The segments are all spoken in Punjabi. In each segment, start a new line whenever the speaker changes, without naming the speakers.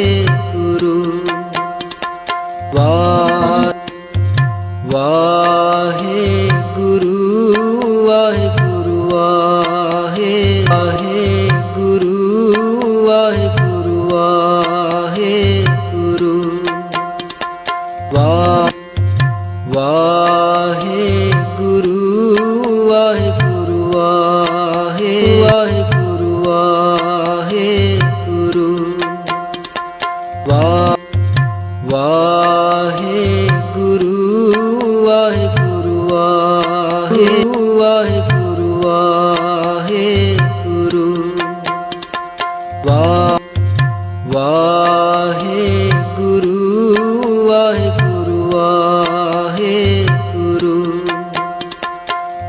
ਵਾਹਿਗੁਰੂ। ਵਾ- ਵਾਹਿਗੁਰੂ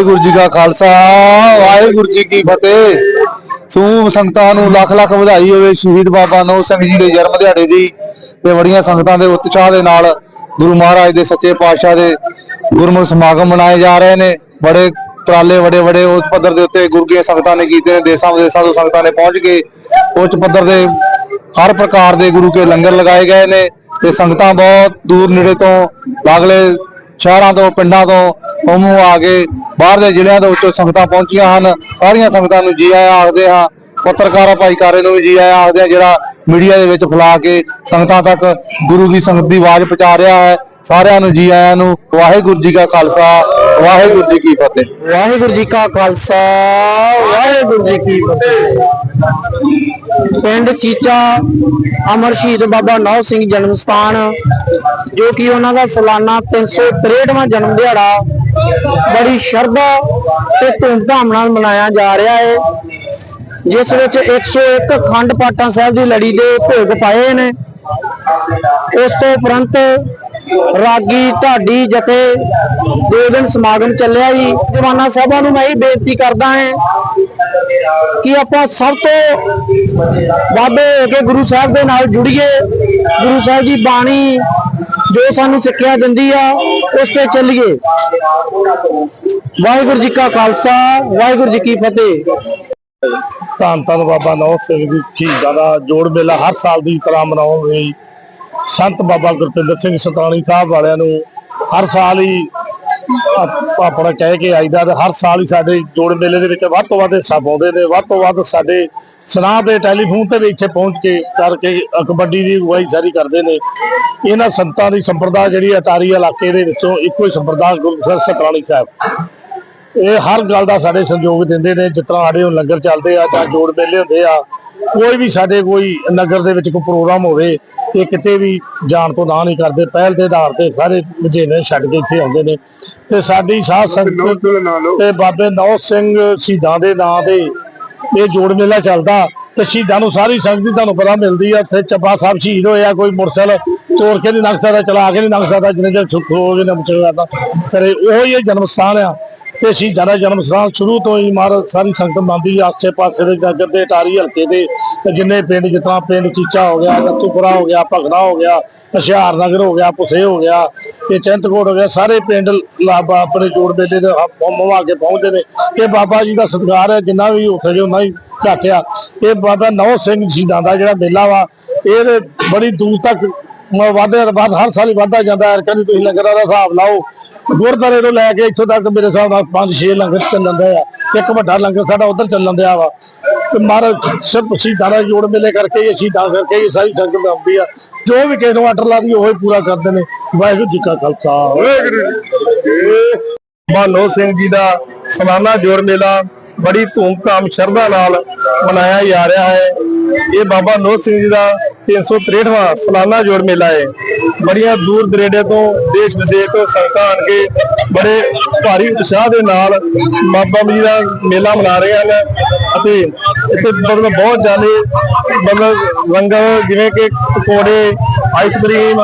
ਵਾਹਿਗੁਰੂ
ਜੀ ਕਾ ਖਾਲਸਾ, ਵਾਹਿਗੁਰੂ ਜੀ ਕੀ ਫਤਿਹ। ਸੂਬ ਸੰਗਤਾਂ ਨੂੰ ਲੱਖ ਲੱਖ ਵਧਾਈ ਹੋਵੇ ਸ਼ਹੀਦ ਬਾਬਾ ਨੋ ਸਿੰਘ ਜੀ ਦੇ ਜਨਮ ਦਿਹਾੜੇ ਦੀ ਤੇ ਬੜੀਆਂ ਸੰਗਤਾਂ ਦੇ ਉਤਸ਼ਾਹ ਦੇ ਨਾਲ ਗੁਰੂ ਮਹਾਰਾਜ ਦੇ ਸੱਚੇ ਪਾਤਸ਼ਾਹ ਦੇ ਗੁਰਮੁਖ ਸਮਾਗਮ ਮਨਾਏ ਜਾ ਰਹੇ ਨੇ। ਬੜੇ ਟਰਾਲੇ ਵੱਡੇ ਵੱਡੇ ਉਸ ਪੱਧਰ ਦੇ ਉੱਤੇ ਗੁਰੂ ਸੰਗਤਾਂ ਨੇ ਕੀਤੇ ਨੇ। ਦੇਸਾਂ, ਵਿਦੇਸਾਂ ਤੋਂ ਸੰਗਤਾਂ ਨੇ ਪਹੁੰਚ ਕੇ ਉੱਚ ਪੱਧਰ ਦੇ ਹਰ ਪ੍ਰਕਾਰ ਦੇ ਗੁਰੂ ਕੇ ਲੰਗਰ ਲਗਾਏ ਗਏ ਨੇ ਤੇ ਸੰਗਤਾਂ ਬਹੁਤ ਦੂਰ ਨੇੜੇ ਤੋਂ ਲਾਗਲੇ ਸ਼ਹਿਰਾਂ ਤੋਂ, ਪਿੰਡਾਂ ਤੋਂ ਹਮੂ ਆ ਕੇ ਬਾਹਰ ਦੇ ਜ਼ਿਲ੍ਹਿਆਂ ਦੇ ਵਿੱਚੋਂ ਸੰਗਤਾਂ ਪਹੁੰਚੀਆਂ ਹਨ। ਸਾਰੀਆਂ ਸੰਗਤਾਂ ਨੂੰ ਜੀ ਆਇਆਂ ਆਖਦੇ ਹਾਂ। ਪੱਤਰਕਾਰਾਂ ਭਾਈਕਾਰੇ ਨੂੰ ਵੀ ਜੀ ਆਇਆਂ ਆਖਦੇ ਹਾਂ, ਜਿਹੜਾ ਮੀਡੀਆ ਦੇ ਵਿੱਚ ਫੈਲਾ ਕੇ ਸੰਗਤਾਂ ਤੱਕ ਗੁਰੂ ਦੀ ਸੰਗਤ ਦੀ ਆਵਾਜ਼ ਪਹੁੰਚਾ ਰਿਹਾ ਹੈ। ਸਾਰਿਆਂ ਨੂੰ ਜੀ ਆਇਆਂ ਨੂੰ ਵਾਹਿਗੁਰੂ ਜੀ ਕਾ ਖਾਲਸਾ, ਵਾਹਿਗੁਰੂ ਜੀ ਕੀ ਫਤਿਹ।
ਵਾਹਿਗੁਰੂ ਜੀ ਕਾ ਖਾਲਸਾ, ਵਾਹਿਗੁਰੂ ਜੀ ਕੀ ਫਤਿਹ। ਪਿੰਡ ਚੀਚਾ, ਅਮਰ ਸ਼ਹੀਦ ਬਾਬਾ ਨੌ ਸਿੰਘ ਜਨਮ ਸਥਾਨ, ਜੋ ਕਿ ਉਹਨਾਂ ਦਾ ਸਾਲਾਨਾ 363ਵਾਂ ਜਨਮ ਦਿਹਾੜਾ ਬੜੀ ਸ਼ਰਧਾ ਤੇ ਧੂਮਧਾਮ ਨਾਲ ਮਨਾਇਆ ਜਾ ਰਿਹਾ ਹੈ। ਜਿਸ ਵਿੱਚ 101 ਖੰਡ ਪਾਠਾਂ ਸਾਹਿਬ ਦੀ ਲੜੀ ਦੇ ਭੋਗ ਪਾਏ ਨੇ। ਉਸ ਤੋਂ ਉਪਰੰਤ ਰਾਗੀ ਢਾਡੀ ਜਥੇ ਦੋ ਦਿਨ ਸਮਾਗਮ ਚੱਲਿਆ ਜੀ। ਜਵਾਨਾ ਸਾਹਿਬਾਂ ਨੂੰ ਮੈਂ ਇਹ ਬੇਨਤੀ ਕਰਦਾ ਹਾਂ ਕਿ ਆਪਾਂ ਸਭ ਤੋਂ ਵਾਧੇ ਹੋ ਕੇ ਗੁਰੂ ਸਾਹਿਬ ਦੇ ਨਾਲ ਜੁੜੀਏ। ਗੁਰੂ ਸਾਹਿਬ ਦੀ ਬਾਣੀ ਜੋ ਸਾਨੂੰ ਸਿੱਖਿਆ ਦਿੰਦੀ ਆ, ਉਸ ਤੇ ਚੱਲੀਏ। ਵਾਹਿਗੁਰੂ ਜੀ ਕਾ ਖਾਲਸਾ, ਵਾਹਿਗੁਰੂ ਜੀ ਕੀ ਫਤਿਹ।
ਧੰਨ ਧੰਨ ਬਾਬਾ ਨੌ ਸਿੰਘ ਜੀ, ਸ਼ਹੀਦਾਂ ਦਾ ਜੋੜ ਮੇਲਾ ਹਰ ਸਾਲ ਦੀ ਤਰ੍ਹਾਂ ਮਨਾਉਣ ਲਈ ਸੰਤ ਬਾਬਾ ਗੁਰਪਿੰਦਰ ਸਿੰਘ ਸਤਾਣੀ ਸਾਹਿਬ ਵਾਲਿਆਂ ਨੂੰ ਹਰ ਸਾਲ ਹੀ ਆਪਣਾ ਕਹਿ ਕੇ ਆਈਦਾ ਤੇ ਹਰ ਸਾਲ ਹੀ ਸਾਡੇ ਜੋੜ ਮੇਲੇ ਦੇ ਵਿੱਚ ਵੱਧ ਤੋਂ ਵੱਧ ਹਿੱਸਾ ਪਾਉਂਦੇ ਨੇ, ਵੱਧ ਤੋਂ ਵੱਧ ਸਾਡੇ ਸੁਨਾਹ ਦੇ ਟੈਲੀਫੋਨ ਤੇ ਵੀ ਇੱਥੇ ਪਹੁੰਚ ਕੇ ਕਰਕੇ ਕਬੱਡੀ ਦੀ ਅਗਵਾਈ ਸਾਰੀ ਕਰਦੇ ਨੇ। ਇਹਨਾਂ ਸੰਤਾਂ ਦੀ ਸੰਪਰਦਾ ਜਿਹੜੀ ਅਟਾਰੀ ਇਲਾਕੇ ਦੇ ਵਿੱਚੋਂ ਇੱਕੋ ਹੀ ਸੰਪਰਦਾ ਗੁਰੂ ਸਤਰਾਣੀ ਸਾਹਿਬ। ਇਹ ਹਰ ਗੱਲ ਦਾ ਸਾਡੇ ਸਹਿਯੋਗ ਦਿੰਦੇ ਨੇ, ਜਿਸ ਤਰ੍ਹਾਂ ਸਾਡੇ ਹੁਣ ਲੰਗਰ ਚੱਲਦੇ ਆ ਜਾਂ ਜੋੜ ਮੇਲੇ ਹੁੰਦੇ ਆ ਕੋਈ ਵੀ ਸਾਡੇ ਕੋਈ ਨਗਰ ਦੇ ਵਿੱਚ ਕੋਈ ਪ੍ਰੋਗਰਾਮ ਹੋਵੇ ਇਹ ਕਿਤੇ ਵੀ ਜਾਣ ਤੋਂ ਨਾ ਨਹੀਂ ਕਰਦੇ ਪਹਿਲ ਦੇ ਆਧਾਰ ਤੇ ਸਾਰੇ ਮੁਝੇਨੇ ਛੱਡ ਕੇ ਇੱਥੇ ਆਉਂਦੇ ਨੇ। ਤੇ ਸਾਡੀ ਸਾਧ ਸੰਗਤ ਤੇ ਬਾਬੇ ਨੌ ਸਿੰਘ ਸ਼ਹੀਦਾਂ ਦੇ ਨਾਂ ਤੇ ਇਹ ਜੋੜ ਮੇਲਾ ਚੱਲਦਾ ਤੇ ਸ਼ਹੀਦਾਂ ਨੂੰ ਸਾਰੀ ਸੰਗਤ ਦੀ ਤੁਹਾਨੂੰ ਪਤਾ ਮਿਲਦੀ ਆ ਇੱਥੇ ਚੱਬਾ ਸਾਹਿਬ ਸ਼ਹੀਦ ਹੋਇਆ ਕੋਈ ਮੁਰਸਲ ਤੋੜ ਕੇ ਨਹੀਂ ਲੰਘ ਸਕਦਾ ਚਲਾ ਕੇ ਨਹੀਂ ਲੰਘ ਸਕਦਾ ਜਿੰਨੇ ਚਿਰ ਸੁੱਖ ਹੋ ਜੇ ਨਾ ਬਚੇਗਾ ਕਰੇ ਉਹ ਹੀ ਜਨਮ ਸਥਾਨ ਆ। ਤੇ ਸ਼ਹੀਦਾਂ ਦਾ ਜਨਮ ਸਥਾਨ ਸ਼ੁਰੂ ਤੋਂ ਹੀ ਮਹਾਰਾਜ ਸਾਰੀ ਸੰਗਤ ਮੰਨਦੀ ਆਸੇ ਪਾਸੇ ਦੇ ਨਗਰ ਦੇ ਟਾਰੀ ਹਲਕੇ ਦੇ ਜਿੰਨੇ ਪਿੰਡ ਜਿਤਨਾ ਪਿੰਡ ਚੀਚਾ ਹੋ ਗਿਆ ਜੱਤੂਪੁਰਾ ਹੋ ਗਿਆ, ਭਗਨਾ ਹੋ ਗਿਆ, ਹੁਸ਼ਿਆਰ ਨਗਰ ਹੋ ਗਿਆ ਪੁਸੇ ਹੋ ਗਿਆ, ਤੇ ਚੰਤਕੋਟ ਹੋ ਗਿਆ, ਸਾਰੇ ਪਿੰਡ ਲਾਬਾ ਆਪਣੇ ਜੋੜ ਮੇਲੇ ਦੇ ਮਵਾ ਕੇ ਪਹੁੰਚਦੇ ਨੇ। ਇਹ ਬਾਬਾ ਜੀ ਦਾ ਸਤਿਕਾਰ ਹੈ, ਜਿੰਨਾ ਵੀ ਉੱਥੇ ਜੋ ਉਹਨਾਂ ਹੀ ਘਾਟਿਆ ਇਹ ਬਾਬਾ ਨੌ ਸਿੰਘ ਸ਼ਹੀਦਾਂ ਦਾ ਜਿਹੜਾ ਮੇਲਾ ਵਾ, ਇਹ ਬੜੀ ਦੂਰ ਤੱਕ ਮ- ਵਾਧੇ ਬਾਅਦ ਹਰ ਸਾਲ ਹੀ ਵਾਧਾ ਜਾਂਦਾ ਹੈ ਕਹਿੰਦੇ ਤੁਸੀਂ ਲੰਗਰਾਂ ਦਾ ਹਿਸਾਬ ਲਾਓ ਗੁਰਦਾਰੇ ਤੋਂ ਲੈ ਕੇ ਇੱਥੋਂ ਤੱਕ ਮੇਰੇ ਹਿਸਾਬ ਨਾਲ ਪੰਜ ਛੇ ਲੰਗਰ ਚੱਲਣ ਦੇ ਆ। ਇੱਕ ਵੱਡਾ ਲੰਗਰ ਸਾਡਾ ਉਧਰ ਚੱਲਣ ਦਿਆ ਵਾ। ਤੇ ਮਹਾਰਾਜ ਸਿਰਫ ਸ਼ਹੀਦਾਂ ਜੋੜ ਮੇਲੇ ਕਰਕੇ ਇਹ ਸ਼ਹੀਦਾਂ ਕਰਕੇ ਇਹ ਸਾਰੀ ਸੰਗਤ ਆਉਂਦੀ ਆ। ਜੋ ਵੀ ਕਿਸੇ ਨੂੰ ਆਰਡਰ ਲਾ ਦੀ ਉਹ ਹੀ ਪੂਰਾ ਕਰਦੇ ਨੇ। ਵਾਹਿਗੁਰੂ ਜੀ ਕਾ ਖਾਲਸਾ।
ਮਾਨੋ ਸਿੰਘ ਜੀ ਦਾ ਸਾਲਾਨਾ ਜੋੜ ਮੇਲਾ ਬੜੀ ਧੂਮਧਾਮ, ਸ਼ਰਧਾ ਨਾਲ ਮਨਾਇਆ ਜਾ ਰਿਹਾ ਹੈ। ਇਹ ਬਾਬਾ ਨੋ ਸਿੰਘ ਜੀ ਦਾ 363ਵਾਂ ਸਾਲਾਨਾ ਜੋੜ ਮੇਲਾ ਹੈ। ਬੜੀਆਂ ਦੂਰ ਦਰੇਡੇ ਤੋਂ, ਦੇਸ਼ ਵਿਦੇਸ਼ ਤੋਂ ਸੰਗਤਾਂ ਆਣ ਕੇ ਬੜੇ ਭਾਰੀ ਉਤਸ਼ਾਹ ਦੇ ਨਾਲ ਬਾਬਾ ਜੀ ਦਾ ਮੇਲਾ ਮਨਾ ਰਹੇ ਹਨ ਅਤੇ ਇੱਥੇ ਮਤਲਬ ਬਹੁਤ ਜ਼ਿਆਦਾ ਮਤਲਬ ਲੰਗਰ ਜਿਵੇਂ ਕਿ ਪਕੌੜੇ ਆਈਸ ਕਰੀਮ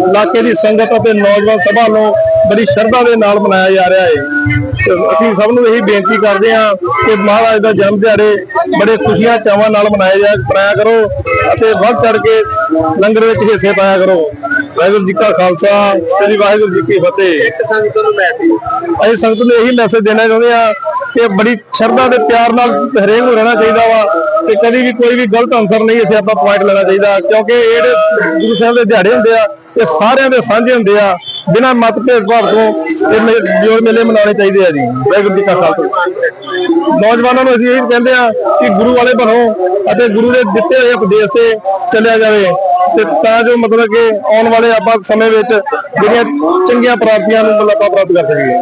ਇਲਾਕੇ ਦੀ ਸੰਗਤ ਅਤੇ ਨੌਜਵਾਨ ਸਭਾ ਨੂੰ ਬੜੀ ਸ਼ਰਧਾ ਦੇ ਨਾਲ ਮਨਾਇਆ ਜਾ ਰਿਹਾ ਹੈ। ਅਸੀਂ ਸਭ ਨੂੰ ਇਹੀ ਬੇਨਤੀ ਕਰਦੇ ਹਾਂ ਕਿ ਮਹਾਰਾਜ ਦਾ ਜਨਮ ਦਿਹਾੜੇ ਬੜੇ ਖੁਸ਼ੀਆਂ ਚਾਵਾਂ ਨਾਲ ਮਨਾਇਆ ਜਾ ਮਨਾਇਆ ਕਰੋ ਅਤੇ ਵੱਧ ਚੜ ਕੇ ਲੰਗਰ ਵਿੱਚ ਹਿੱਸੇ ਪਾਇਆ ਕਰੋ। ਵਾਹਿਗੁਰੂ ਜੀ ਕਾ ਖਾਲਸਾ, ਸ੍ਰੀ ਵਾਹਿਗੁਰੂ ਜੀ ਕੀ ਫਤਿਹ। ਅਸੀਂ ਸੰਗਤ ਨੂੰ ਇਹੀ ਮੈਸੇਜ ਦੇਣਾ ਚਾਹੁੰਦੇ ਆ ਕਿ ਬੜੀ ਸ਼ਰਧਾ ਤੇ ਪਿਆਰ ਨਾਲ ਹਰੇਕ ਨੂੰ ਰਹਿਣਾ ਚਾਹੀਦਾ ਵਾ ਤੇ ਕਦੀ ਵੀ ਕੋਈ ਵੀ ਗਲਤ ਅੰਸਰ ਨਹੀਂ ਇੱਥੇ ਆਪਾਂ ਪੁਆਇੰਟ ਲੈਣਾ ਚਾਹੀਦਾ ਕਿਉਂਕਿ ਇਹ ਜਿਹੜੇ ਗੁਰੂ ਸਾਹਿਬ ਦੇ ਦਿਹਾੜੇ ਹੁੰਦੇ ਆ, ਇਹ ਸਾਰਿਆਂ ਦੇ ਸਾਂਝੇ ਹੁੰਦੇ ਆ। ਬਿਨਾਂ ਮਤ ਭੇਦਭਾਵ ਤੋਂ ਇਹ ਮੇ- ਜੋ ਮੇਲੇ ਮਨਾਉਣੇ ਚਾਹੀਦੇ ਆ ਜੀ, ਵਾਹਿਗੁਰੂ ਜੀ ਕਾ ਖਾਲਸਾ। ਨੌਜਵਾਨਾਂ ਨੂੰ ਅਸੀਂ ਇਹ ਕਹਿੰਦੇ ਆ ਕਿ ਗੁਰੂ ਵਾਲੇ ਬਣੋ ਅਤੇ ਗੁਰੂ ਦੇ ਦਿੱਤੇ ਹੋਏ ਉਪਦੇਸ਼ ਤੇ ਚੱਲਿਆ ਜਾਵੇ। ਤੇ ਤਾਂ ਜੋ ਮਤਲਬ ਕਿ ਆਉਣ ਵਾਲੇ ਆਪਾਂ ਸਮੇਂ ਵਿੱਚ ਜਿਹੜੀਆਂ ਚੰਗੀਆਂ ਪ੍ਰਾਪਤੀਆਂ ਨੂੰ ਮਤਲਬ ਆਪਾਂ ਪ੍ਰਾਪਤ ਕਰ ਸਕੀਏ।